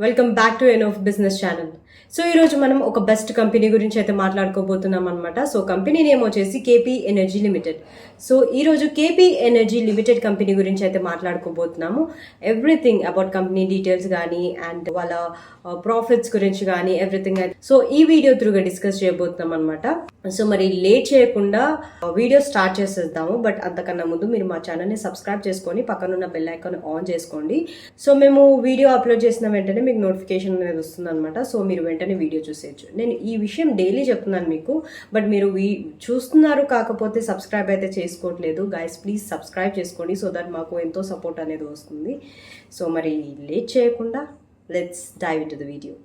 Welcome back to Enough Business channel. So ఈరోజు మనం ఒక బెస్ట్ కంపెనీ గురించి అయితే మాట్లాడుకోబోతున్నాం అనమాట సో కంపెనీ నేమ్ వచ్చేసి కేపీ ఎనర్జీ లిమిటెడ్ సో ఈరోజు కేపీ ఎనర్జీ లిమిటెడ్ కంపెనీ గురించి అయితే మాట్లాడుకోబోతున్నాము. ఎవ్రీథింగ్ అబౌట్ కంపెనీ డీటెయిల్స్ కానీ అండ్ వాళ్ళ uh, ప్రాఫిట్స్ గురించి కానీ ఎవ్రీథింగ్ సో ఈ వీడియో త్రూగా డిస్కస్ చేయబోతున్నాం అనమాట సో మరి లేట్ చేయకుండా uh, వీడియో స్టార్ట్ చేసేద్దాము. బట్ అంతకన్నా ముందు మీరు మా ఛానల్ని సబ్స్క్రైబ్ చేసుకొని పక్కనున్న బెల్ ఐకాన్ ఆన్ చేసుకోండి. సో మేము వీడియో అప్లోడ్ చేసిన వెంటనే మీకు నోటిఫికేషన్ అనేది వస్తుంది అనమాట సో మీరు వెంటనే వీడియో చూసేయచ్చు. నేను ఈ విషయం డైలీ చెప్తున్నాను మీకు బట్ మీరు వీ చూస్తున్నారు కాకపోతే సబ్స్క్రైబ్ అయితే చేసుకోవట్లేదు. గైస్ ప్లీజ్ సబ్స్క్రైబ్ చేసుకోండి సో దట్ మాకు ఎంతో సపోర్ట్ అనేది వస్తుంది. సో మరి లేట్ చేయకుండా let's dive in to the video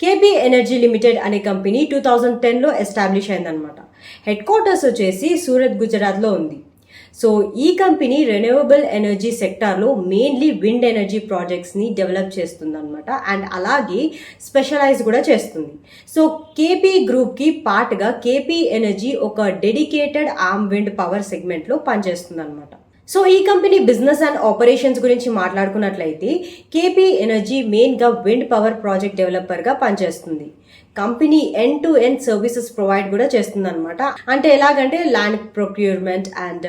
KP energy limited అనే కంపెనీ టూ థౌజండ్ టెన్లో ఎస్టాబ్లిష్ అయిందనమాట హెడ్ క్వార్టర్స్ వచ్చేసి సూరత్ గుజరాత్లో ఉంది. సో ఈ కంపెనీ రెన్యూవబుల్ ఎనర్జీ సెక్టార్లో మెయిన్లీ విండ్ ఎనర్జీ ప్రాజెక్ట్స్ని డెవలప్ చేస్తుంది అనమాట అండ్ అలాగే స్పెషలైజ్ కూడా చేస్తుంది. సో కేపీ గ్రూప్కి పార్ట్గా కేపీ ఎనర్జీ ఒక డెడికేటెడ్ ఆమ్ విండ్ పవర్ సెగ్మెంట్లో పనిచేస్తుంది అనమాట సో ఈ కంపెనీ బిజినెస్ అండ్ ఆపరేషన్స్ గురించి మాట్లాడుకున్నట్లయితే కేపీ ఎనర్జీ మెయిన్గా విండ్ పవర్ ప్రాజెక్ట్ డెవలపర్గా పనిచేస్తుంది. Company end to end services provide కూడా చేస్తుంది అనమాట అంటే ఎలాగంటే land procurement and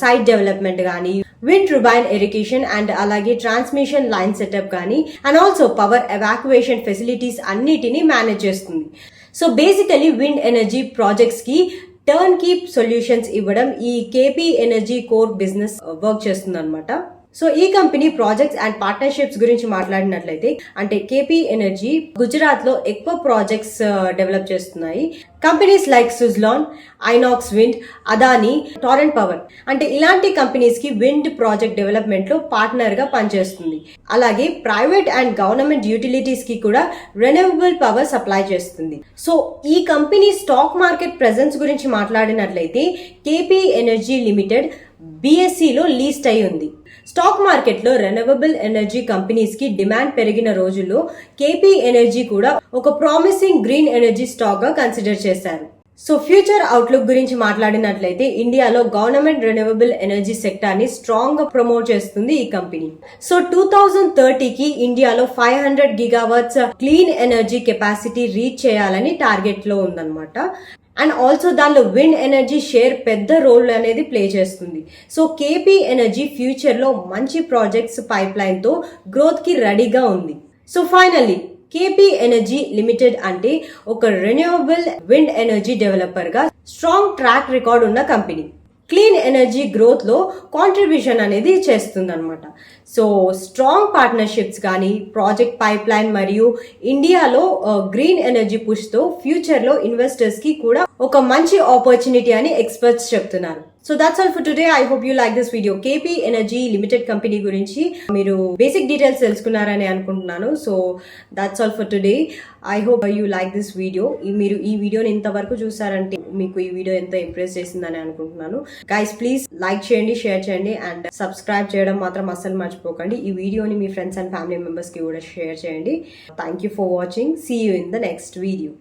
site development కానీ విండ్ రుబైన్ ఎరిగేషన్ అండ్ అలాగే ట్రాన్స్మిషన్ లైన్ సెటప్ కానీ and also power evacuation facilities అన్నిటినీ మేనేజ్ చేస్తుంది. సో బేసికలీ విండ్ ఎనర్జీ ప్రాజెక్ట్స్కి టర్న్ కీప్ సొల్యూషన్స్ ఇవ్వడం ఈ KP energy core business work చేస్తుంది అనమాట సో ఈ కంపెనీ ప్రాజెక్ట్స్ అండ్ పార్ట్నర్షిప్స్ గురించి మాట్లాడినట్లయితే అంటే కేపీ ఎనర్జీ గుజరాత్లో ఎక్కువ ప్రాజెక్ట్స్ డెవలప్ చేస్తున్నాయి. Companies like Suzlon Inox wind Adani Torrent power. అంటే ఇలాంటి కంపెనీస్కి విండ్ ప్రాజెక్ట్ డెవలప్మెంట్లో పార్ట్నర్గా పనిచేస్తుంది. అలాగే ప్రైవేట్ అండ్ గవర్నమెంట్ యూటిలిటీస్కి కూడా రెన్యూవబుల్ పవర్ సప్లై చేస్తుంది. సో ఈ కంపెనీ స్టాక్ మార్కెట్ ప్రెజెన్స్ గురించి మాట్లాడినట్లయితే కేపీ ఎనర్జీ లిమిటెడ్ బిఎస్సిలో లీస్ట్ అయి ఉంది. స్టాక్ మార్కెట్లో రెనవబుల్ ఎనర్జీ కంపెనీస్కి డిమాండ్ పెరిగిన రోజుల్లో కేపీ ఎనర్జీ కూడా ఒక ప్రామిసింగ్ గ్రీన్ ఎనర్జీ స్టాక్గా కన్సిడర్ చేశారు. సో ఫ్యూచర్ అవుట్లుక్ గురించి మాట్లాడినట్లయితే ఇండియాలో గవర్నమెంట్ రెన్యూవబుల్ ఎనర్జీ సెక్టార్ని స్ట్రాంగ్గా ప్రమోట్ చేస్తుంది ఈ కంపెనీ. సో టూ థౌజండ్ థర్టీకి ఇండియాలో five hundred gigawatts clean energy capacity reach చేయాలని టార్గెట్లో ఉందన్నమాట. అండ్ ఆల్సో దానిలో విండ్ ఎనర్జీ షేర్ పెద్ద రోల్ అనేది ప్లే చేస్తుంది. సో కేపీ ఎనర్జీ ఫ్యూచర్లో మంచి ప్రాజెక్ట్స్ పైప్లైన్తో గ్రోత్కి రెడీగా ఉంది. So finally KP energy limited అంటే ఒక రెన్యూవబుల్ విండ్ ఎనర్జీ డెవలపర్గా స్ట్రాంగ్ ట్రాక్ రికార్డ్ ఉన్న కంపెనీ. క్లీన్ ఎనర్జీ గ్రోత్లో కాంట్రిబ్యూషన్ అనేది చేస్తుందనమాట సో స్ట్రాంగ్ పార్ట్నర్షిప్స్ కానీ ప్రాజెక్ట్ పైప్ లైన్ మరియు ఇండియాలో గ్రీన్ ఎనర్జీ పుష్తో ఫ్యూచర్లో ఇన్వెస్టర్స్కి కూడా ఒక మంచి ఆపర్చునిటీ అని ఎక్స్పర్ట్స్ చెప్తున్నారు. So that's all for today I hope you like this video KP energy limited company గురించి మీరు బేసిక్ డీటెయిల్స్ తెలుసుకున్నారని అనుకుంటున్నాను. So that's all for today I hope you like this video మీరు ఈ వీడియోని ఇంతవరకు చూసారంటే మీకు ఈ వీడియో ఎంత ఇంప్రెస్ చేసిందని అనుకుంటున్నాను. గైస్ ప్లీజ్ లైక్ చేయండి షేర్ చేయండి అండ్ సబ్స్క్రైబ్ చేయడం మాత్రం అస్సలు మర్చిపోకండి. ఈ వీడియోని మీ ఫ్రెండ్స్ అండ్ ఫ్యామిలీ మెంబర్స్కి కూడా షేర్ చేయండి. Thank you for watching see you in the next video